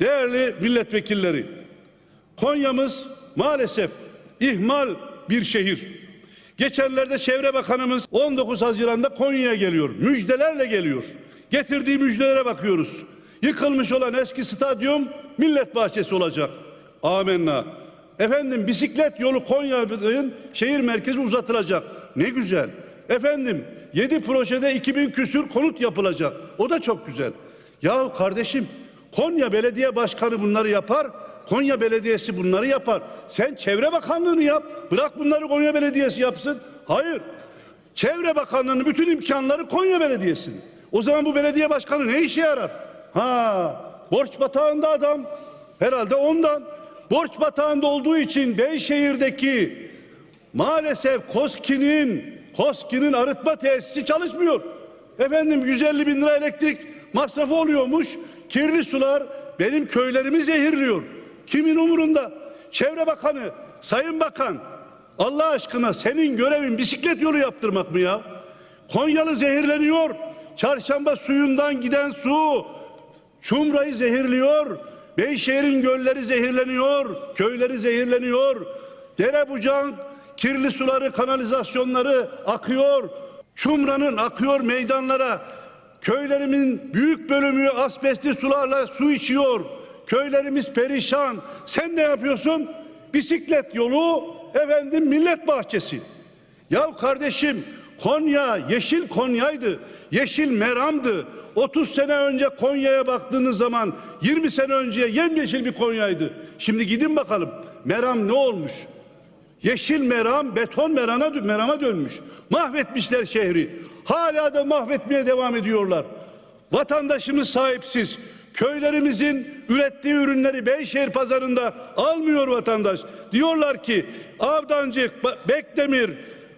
Değerli milletvekilleri, Konya'mız maalesef ihmal bir şehir. Geçenlerde Çevre Bakanımız 19 Haziran'da Konya'ya geliyor. Müjdelerle geliyor. Getirdiği müjdelere bakıyoruz. Yıkılmış olan eski stadyum millet bahçesi olacak. Amenna. Efendim bisiklet yolu Konya'nın şehir merkezi uzatılacak. Ne güzel. Efendim 7 projede 2000 küsür konut yapılacak. O da çok güzel. Ya kardeşim Konya Belediye Başkanı bunları yapar. Konya Belediyesi bunları yapar. Sen Çevre Bakanlığı'nı yap. Bırak bunları Konya Belediyesi yapsın. Hayır. Çevre Bakanlığı'nın bütün imkanları Konya Belediyesi'nin. O zaman bu belediye başkanı ne işe yarar? Ha, borç batağında adam. Herhalde ondan. Borç batağında olduğu için Beyşehir'deki maalesef KOSKİ'nin KOSKİ'nin arıtma tesisi çalışmıyor. Efendim 150 bin lira elektrik masrafı oluyormuş. Kirli sular benim köylerimi zehirliyor. Kimin umurunda? Çevre Bakanı, Sayın Bakan Allah aşkına senin görevin bisiklet yolu yaptırmak mı ya? Konyalı zehirleniyor. Çarşamba suyundan giden su Çumra'yı zehirliyor. Beyşehir'in gölleri zehirleniyor. Köyleri zehirleniyor. Dere bucağın kirli suları, kanalizasyonları akıyor. Çumra'nın akıyor meydanlara. Köylerimin büyük bölümü asbestli sularla su içiyor. Köylerimiz perişan. Sen ne yapıyorsun? Bisiklet yolu, efendim millet bahçesi. Ya kardeşim Konya yeşil Konya'ydı. Yeşil Meram'dı. 30 sene önce Konya'ya baktığınız zaman 20 sene önce yemyeşil bir Konya'ydı. Şimdi gidin bakalım Meram ne olmuş? Yeşil meram beton merana, merama dönmüş. Mahvetmişler şehri. Hala da mahvetmeye devam ediyorlar. Vatandaşımız sahipsiz. Köylerimizin ürettiği ürünleri Beyşehir pazarında almıyor vatandaş. Diyorlar ki Avdancık, Bekdemir,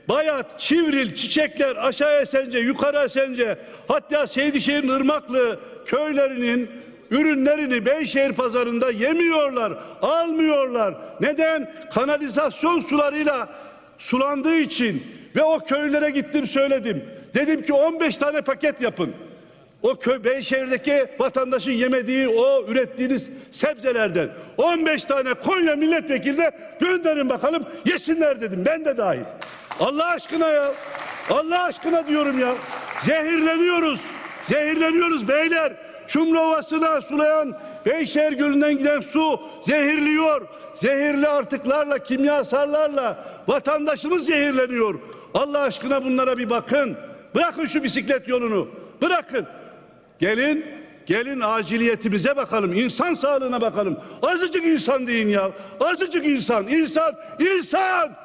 Bayat, Çivril, Çiçekler, aşağı Esence, yukarı Esence, hatta Seydişehir'in Irmaklı köylerinin ürünlerini Beyşehir pazarında yemiyorlar, almıyorlar. Neden? Kanalizasyon sularıyla sulandığı için ve o köylere gittim söyledim. Dedim ki 15 tane paket yapın. O köy Beyşehir'deki vatandaşın yemediği o ürettiğiniz sebzelerden 15 tane Konya milletvekiline gönderin bakalım yesinler dedim ben de dahil. Allah aşkına ya. Allah aşkına diyorum ya. Zehirleniyoruz. Zehirleniyoruz beyler. Çumru Ovası'na sulayan Beyşehir Gölü'nden giden su zehirliyor. Zehirli artıklarla, kimyasallarla vatandaşımız zehirleniyor. Allah aşkına bunlara bir bakın. Bırakın şu bisiklet yolunu. Bırakın. Gelin, gelin aciliyetimize bakalım. insan sağlığına bakalım. Azıcık insan deyin ya. Azıcık insan, insan, insan.